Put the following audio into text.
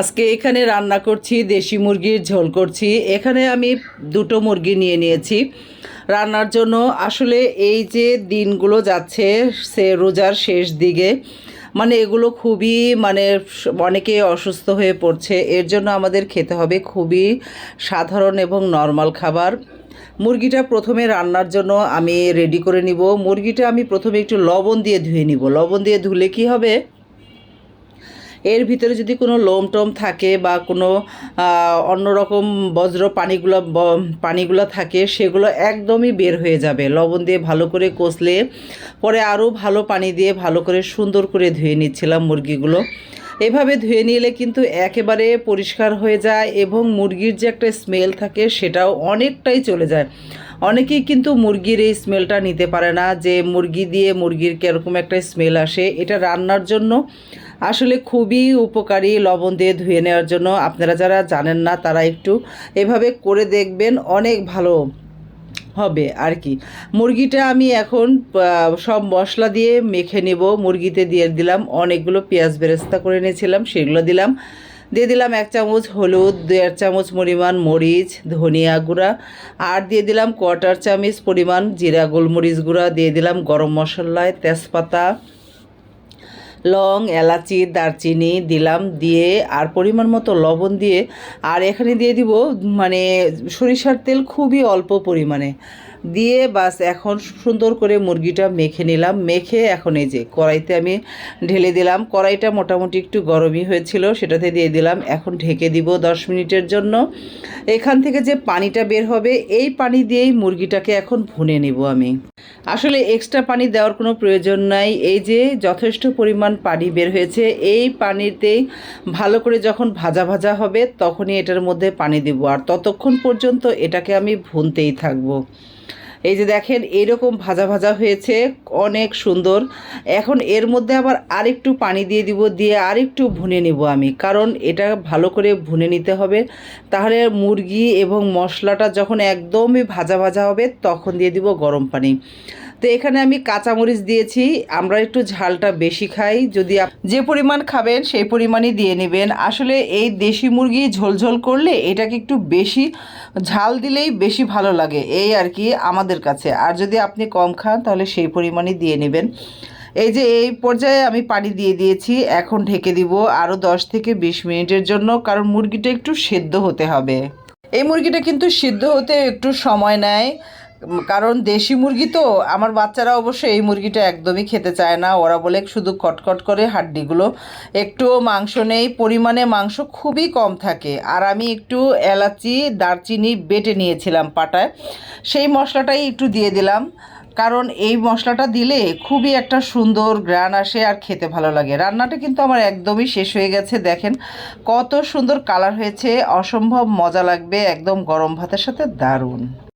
আজকে এখানে রান্না করছি, দেশি মুরগির ঝোল করছি। এখানে আমি দুটো মুরগি নিয়ে নিয়েছি। রান্নার জন্য আসলে এই যে দিনগুলো যাচ্ছে, সে রোজার শেষ দিকে মানে এগুলো খুবই মানে অনেকে অসুস্থ হয়ে পড়ছে। এর জন্য আমাদের খেতে হবে খুবই সাধারণ এবং নর্মাল খাবার। মুরগিটা প্রথমে রান্নার জন্য আমি রেডি করে নিব। মুরগিটা আমি প্রথমে একটু লবণ দিয়ে ধুয়ে নিব। লবণ দিয়ে ধুলে কি হবে? এর ভিতরে যদি কোনো লোম টোম থাকে বা কোনো অন্যরকম বজ্র পানিগুলো পানিগুলো থাকে, সেগুলো একদমই বের হয়ে যাবে। লবণ দিয়ে ভালো করে কষলে পরে আরও ভালো পানি দিয়ে ভালো করে সুন্দর করে ধুয়ে নিচ্ছিলাম মুরগিগুলো। এভাবে ধুয়ে নিলে কিন্তু একেবারে পরিষ্কার হয়ে যায় এবং মুরগির যে একটা স্মেল থাকে সেটাও অনেকটাই চলে যায়। অনেকেই কিন্তু মুরগির এই স্মেলটা নিতে পারে না, যে মুরগি দিয়ে মুরগির কীরকম একটা স্মেল আসে, এটা রান্নার জন্য আসলে খুবই উপকারী লবণ দিয়ে ধুয়ে নেওয়ার জন্য। আপনারা যারা জানেন না তারা একটু এভাবে করে দেখবেন, অনেক ভালো। হবে আর কি মুরগিটা আমি এখন সব মশলা দিয়ে মেখে নেব। মুরগিতে দিয়ে দিলাম অনেকগুলো পেঁয়াজ বেরেস্তা করে নিয়েছিলাম সেগুলো দিলাম। দিয়ে দিলাম এক চামচ হলুদ এক চামচ পরিমাণ মরিচ, ধনিয়া গুঁড়া, আর দিয়ে দিলাম কোয়ার্টার চামচ পরিমাণ জিরা, গোলমরিচ গুঁড়া, দিয়ে দিলাম গরম মশলায় তেজপাতা লং, এলাচি, দারচিনি দিলাম, দিয়ে আর পরিমাণ মতো লবণ দিয়ে আর এখানে দিয়ে দিব মানে সরিষার তেল খুবই অল্প পরিমাণে। দিয়ে বাস এখন সুন্দর করে মুরগিটা মেখে নিলাম। মেখে এখন এই যে কড়াইতে আমি ঢেলে দিলাম। কড়াইটা মোটামুটি একটু গরমই হয়েছিল, সেটাতে দিয়ে দিলাম। এখন ঢেকে দিব দশ মিনিটের জন্য। এখান থেকে যে পানিটা বের হবে, এই পানি দিয়েই মুরগিটাকে এখন ভুনে নিব আমি। আসলে এক্সট্রা পানি দেওয়ার কোনো প্রয়োজন নাই। এই যে যথেষ্ট পরিমাণ পানি বের হয়েছে, এই পানিতেই ভালো করে যখন ভাজা ভাজা হবে, তখনই এটার মধ্যে পানি দিব। আর ততক্ষণ পর্যন্ত এটাকে আমি ভুনতেই থাকব। এই যে দেখেন, এরকম ভাজা ভাজা হয়েছে, অনেক সুন্দর। এখন এর মধ্যে আবার আরেকটু পানি দিয়ে দিব, দিয়ে আরেকটু ভুনে নিব আমি, কারণ এটা ভালো করে ভুনে নিতে হবে। তাহলে মুরগি এবং মশলাটা যখন একদমই ভাজা ভাজা হবে, তখন দিয়ে দিব গরম পানি। তো এখানে আমি কাঁচামরিচ দিয়েছি। আমরা একটু ঝালটা বেশি খাই। যদি যে পরিমাণ খাবেন, সেই পরিমাণই দিয়ে নেবেন। আসলে এই দেশি মুরগি ঝোলঝোল করলে এটাকে একটু বেশি ঝাল দিলেই বেশি ভালো লাগে। এই আর কি আমাদের কাছে। আর যদি আপনি কম খান, তাহলে সেই পরিমাণই দিয়ে নেবেন। এই যে এই পর্যায়ে আমি পানি দিয়ে দিয়েছি। এখন ঢেকে দিব আরও দশ থেকে বিশ মিনিটের জন্য, কারণ মুরগিটা একটু সেদ্ধ হতে হবে। এই মুরগিটা কিন্তু সিদ্ধ হতে একটু সময় নেয়। কারণ দেশি মুরগি তো, আমার বাচ্চারা অবশ্য এই মুরগিটা একদমই খেতে চায় না। ওরা বলে শুধু কটকট করে হাড্ডিগুলো। একটুও মাংস নেই, পরিমাণে মাংস খুবই কম থাকে। আর আমি একটু এলাচি, দারচিনি বেটে নিয়েছিলাম পাটায়। সেই মশলাটাই একটু দিয়ে দিলাম। কারণ এই মশলাটা দিলে খুবই একটা সুন্দর গ্রান আসে আর খেতে ভালো লাগে। রান্নাটা কিন্তু আমার একদমই শেষ হয়ে গেছে, দেখেন। কত সুন্দর কালার হয়েছে, অসম্ভব মজা লাগবে, একদম গরম ভাতের সাথে দারুণ।